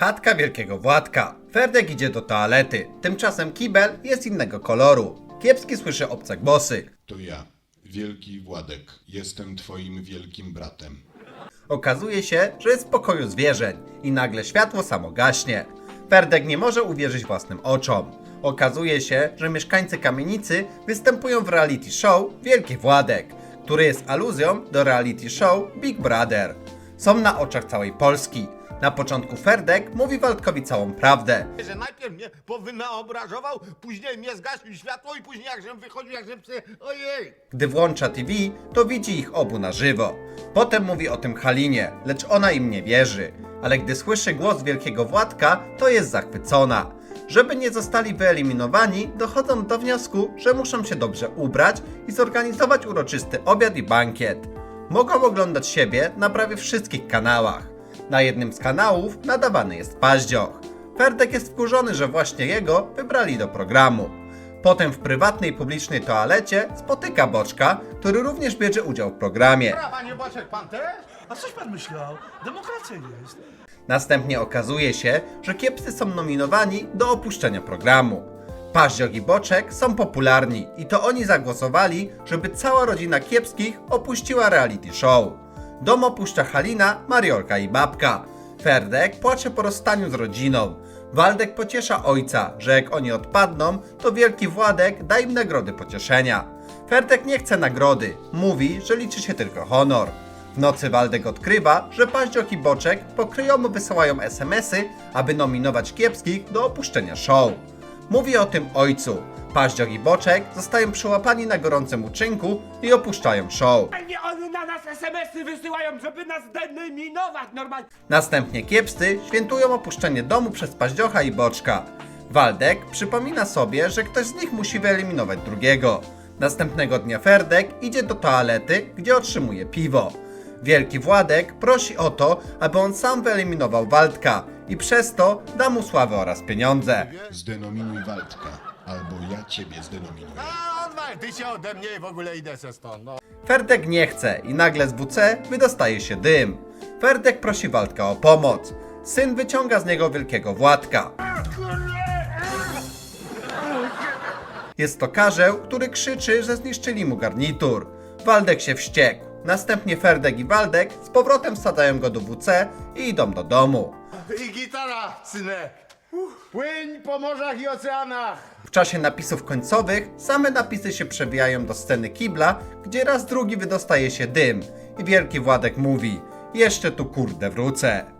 Chatka wielkiego Władka. Ferdek idzie do toalety. Tymczasem kibel jest innego koloru. Kiepski słyszy obce głosy. To ja, Wielki Władek. Jestem twoim wielkim bratem. Okazuje się, że jest w pokoju zwierzeń i nagle światło samo gaśnie. Ferdek nie może uwierzyć własnym oczom. Okazuje się, że mieszkańcy kamienicy występują w reality show Wielki Władek, który jest aluzją do reality show Big Brother. Są na oczach całej Polski. Na początku Ferdek mówi Waldkowi całą prawdę. że najpierw mnie powynaobrażował, później mnie zgasił światło i później jak żem wychodził, jak żem psy, ojej! Gdy włącza TV, to widzi ich obu na żywo. Potem mówi o tym Halinie, lecz ona im nie wierzy. Ale gdy słyszy głos wielkiego Władka, to jest zachwycona. Żeby nie zostali wyeliminowani, dochodzą do wniosku, że muszą się dobrze ubrać i zorganizować uroczysty obiad i bankiet. Mogą oglądać siebie na prawie wszystkich kanałach. Na jednym z kanałów nadawany jest paździoch. Ferdek jest wkurzony, że właśnie jego wybrali do programu. Potem w prywatnej publicznej toalecie spotyka Boczka, który również bierze udział w programie. A panie Boczek, pan też? A coś pan myślał? Demokracja jest. Następnie okazuje się, że kiepscy są nominowani do opuszczenia programu. Paździok i Boczek są popularni i to oni zagłosowali, żeby cała rodzina kiepskich opuściła reality show. Dom opuszcza Halina, Mariolka i babka. Ferdek płacze po rozstaniu z rodziną. Waldek pociesza ojca, że jak oni odpadną, to wielki Władek da im nagrody pocieszenia. Ferdek nie chce nagrody, mówi, że liczy się tylko honor. W nocy Waldek odkrywa, że Paździok i Boczek pokryjomu wysyłają SMS-y, aby nominować kiepskich do opuszczenia show. Mówi o tym ojcu. Paździok i Boczek zostają przyłapani na gorącym uczynku i opuszczają show. Nie oni na nas SMS-y wysyłają, żeby nas denominować normalnie. Następnie kiepscy świętują opuszczenie domu przez Paździocha i Boczka. Waldek przypomina sobie, że ktoś z nich musi wyeliminować drugiego. Następnego dnia Ferdek idzie do toalety, gdzie otrzymuje piwo. Wielki Władek prosi o to, aby on sam wyeliminował Waldka i przez to da mu sławę oraz pieniądze. Zdenominuj Waldka, albo ja ciebie zdenominuję. A odwal, ty się ode mnie i w ogóle idę se stąd, no. Ferdek nie chce i nagle z WC wydostaje się dym. Ferdek prosi Waldka o pomoc. Syn wyciąga z niego wielkiego Władka. Jest to karzeł, który krzyczy, że zniszczyli mu garnitur. Waldek się wściekł. Następnie Ferdek i Waldek z powrotem wsadzają go do WC i idą do domu. I gitara, synek. Płyń po morzach i oceanach. W czasie napisów końcowych same napisy się przewijają do sceny kibla, gdzie raz drugi wydostaje się dym i wielki Władek mówi jeszcze tu kurde wrócę.